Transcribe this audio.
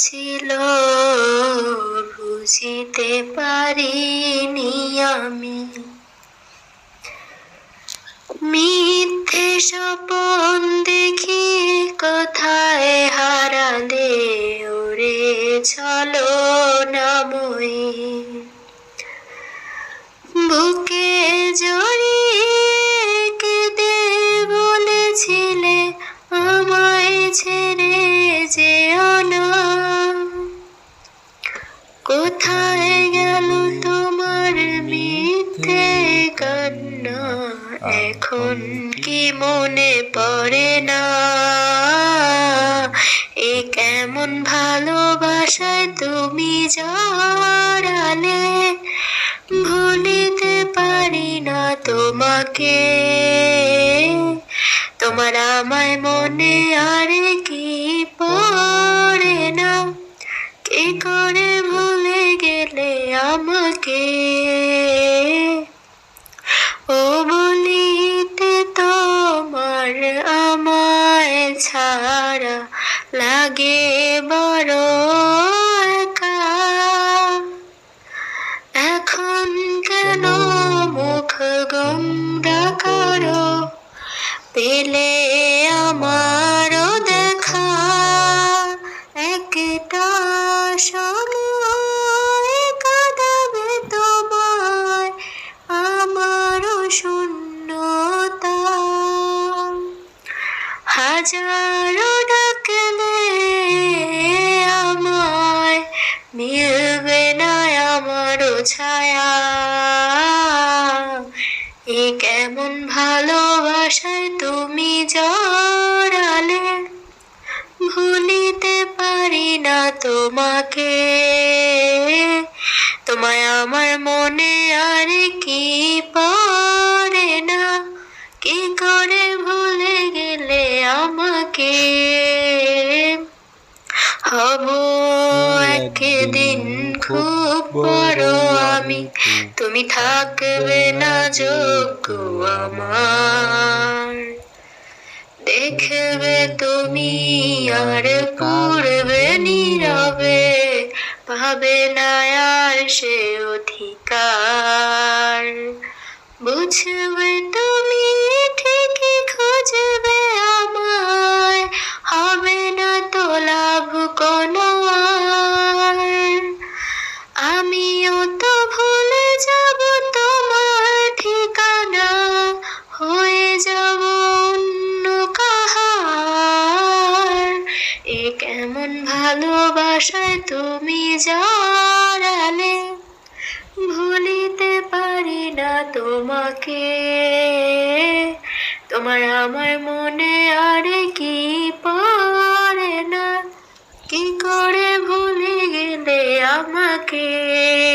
ছিল বুঝিতে পারিনি আমি। মিথ্যে স্বপন দেখি কোথায় হারালে ওরে চলো নামই বুকে এখন কি মনে পড়ে না? এ কেমন ভালোবাসায় তুমি জড়ালে ভুলিতে পারি না তোমাকে। তোমার আমায় মনে আর ছাড়া লাগে বড় এখন কেন মুখ গম্রা করো? পেলে আমারও হাজারো ডাকলে আমায়, মিলবে না আমারও ছায়া। এ কেমন ভালোবাসায় তুমি জড়ালে, ভুলিতে পারি না তোমাকে। তোমায় আমার মনে আর কি পড়ে আমাকে হব একদিন খুব বড় আমি। তুমি থাকবে না যোগ্য আমার। দেখবে তুমি আর পড়বে নীরবে পাবে না আর সে অধিকার। বুঝবে আমিও তো ভুলে যাব তোমার ঠিকানা। হয়ে যাব অন্য কাহার। এ কেমন ভালোবাসায় তুমি জড়ালে? ভুলিতে পারি না তোমাকে। তোমার আমার মনে আর কি পড়ে Dogma Kid.